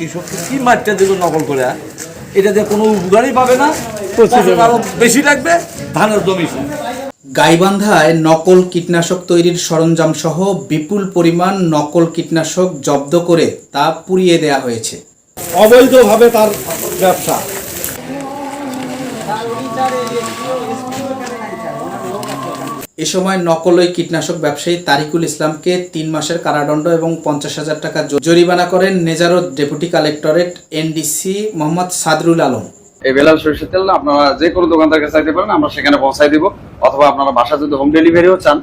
কৃষককে কি মাত্রা দিল নকল করে এটা দিয়ে কোনো উপকারই পাবে না আরও বেশি লাগবে ধানের জমি গাইবান্ধায় নকল কীটনাশক তৈরির সরঞ্জাম সহ বিপুল পরিমাণ নকল কীটনাশক জব্দ করে তা পুড়িয়ে দেয়া হয়েছে। অবৈধভাবে তার ব্যবসা। এ সময় নকল ওই কীটনাশক ব্যবসায়ী তারিকুল ইসলামকে তিন মাসের কারাদণ্ড এবং পঞ্চাশ হাজার টাকা জরিমানা করেন নেজারত deputy collectorate NDC Mohammad Sadrul Alam. এই বেলাল সরিষার তেল আপনারা যে কোনো দোকানদারকে চাইতে পারেন আমরা সেখানে পৌঁছাই দিব। অথবা আপনারা বাসা যদি হোম ডেলিভারিও চান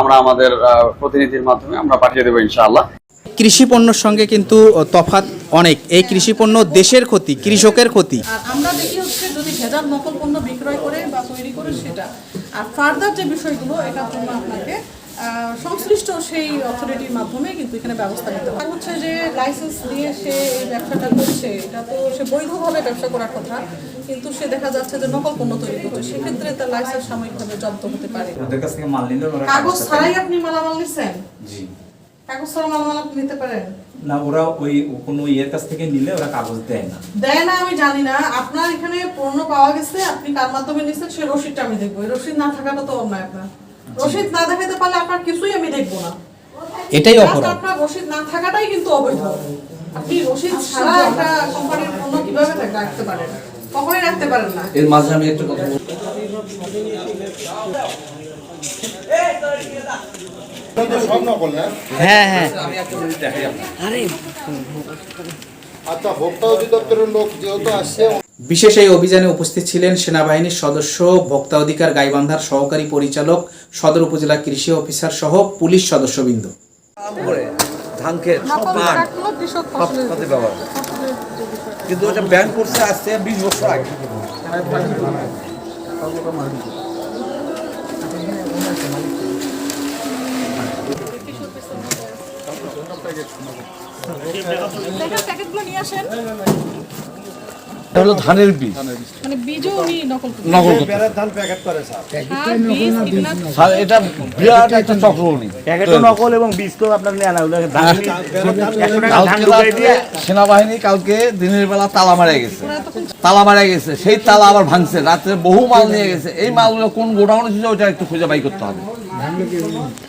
আমরা আমাদের আহ, প্রতিনিধির মাধ্যমে আমরা পাঠিয়ে দেবো ইনশাআল্লাহ। কৃষি পণ্যের সঙ্গে কিন্তু তফাৎ অনেক। এই কৃষি পণ্য দেশের ক্ষতি কৃষকের ক্ষতি। আর আমরা দেখি হচ্ছে যদি ভেজাল নকল পণ্য বিক্রয় করে বা তৈরি করে সেটা। আর ফার্দার যে বিষয়গুলো এটার জন্য আপনাকে সংশ্লিষ্ট সেই অথরিটির মাধ্যমে কিন্তু এখানে ব্যবস্থা নিতে হয় হচ্ছে যে লাইসেন্স দিয়ে সে এই ব্যবসাটা করছে এটা তো সে বৈধভাবে ব্যবসা করার কথা কিন্তু সে দেখা যাচ্ছে যে নকল পণ্য তৈরি করছে সেক্ষেত্রে তার লাইসেন্স সাময়িকভাবে জব্দ হতে পারে। কাগজ ছাড়াই আপনি মালামাল নিচ্ছেন জি। কাগজ ছাড়া মালামাল নিতে পারেন না ওরা ওই কোনো ইয়ের কাছ থেকে নিলে ওরা কাগজ দেয় না। দেয় না আমি জানি না। আপনার এখানে পণ্য পাওয়া গেছে আপনি কার মাধ্যমে নিচ্ছেন সেই রসিদটা আমি দেখব। রসিদ না থাকাটা তো অন্যায় আপনার। রসিদ না দেখাতে পারলে আপনার কিছুই আমি দেখব না। এটাই অপরাধ। আপনার রসিদ না থাকাটাই কিন্তু অবৈধ। আপনি রসিদ ছাড়া একটা কোম্পানির পণ্য কীভাবে রাখতে পারেন? কখনোই রাখতে পারেন না। এর মাঝে আমি একটা কথা বলব। হ্যাঁ হ্যাঁ। আমি একটা জিনিস দেখাই আপনাকে। আচ্ছা বিশেষ এই অভিযানে উপস্থিত ছিলেন সেনাবাহিনীর সদস্য ভোক্তা অধিকার গাইবান্ধার সহকারী পরিচালক সদর উপজেলা কৃষি অফিসার সহ পুলিশ সদস্যবৃন্দ। কিন্তু ওটা ব্যান করছে আসছে বিশ বছর আগে। এটা হলো ধানের বীজ। মানে বীজও উনি নকল নকল ধান প্যাকেট করে স্যার। সার, বীজ, কীটনাশক স্যার, এটা বিরাট একটা চক্র উনি। প্যাকেটও নকল এবং বীজ তো আপনার নেয় না ওগুলো ধান একশো টাকা ধান কালকে ঢুকাই দিয়ে রাত্রে সেনাবাহিনী কালকে দিনের বেলা তালা মারা গেছে। তালা মারা গেছে। সেই তালা আবার ভাঙছে। রাত্রে বহু মাল নিয়ে গেছে। এই মালগুলো কোন গোডাউনে ছিল ওটা একটু খুঁজে বাই করতে হবে।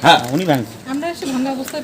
হ্যাঁ। উনি ভাঙছে। আমরা ভাঙা অবস্থায়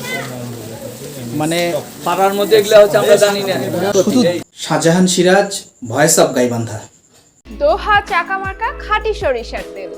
মানে পাড়ার মধ্যে এগুলো হচ্ছে আমরা জানি না। Shahjahan Siraj voice of Gaibandha. দোহা চাকামার্কা খাঁটি সরিষার তেল।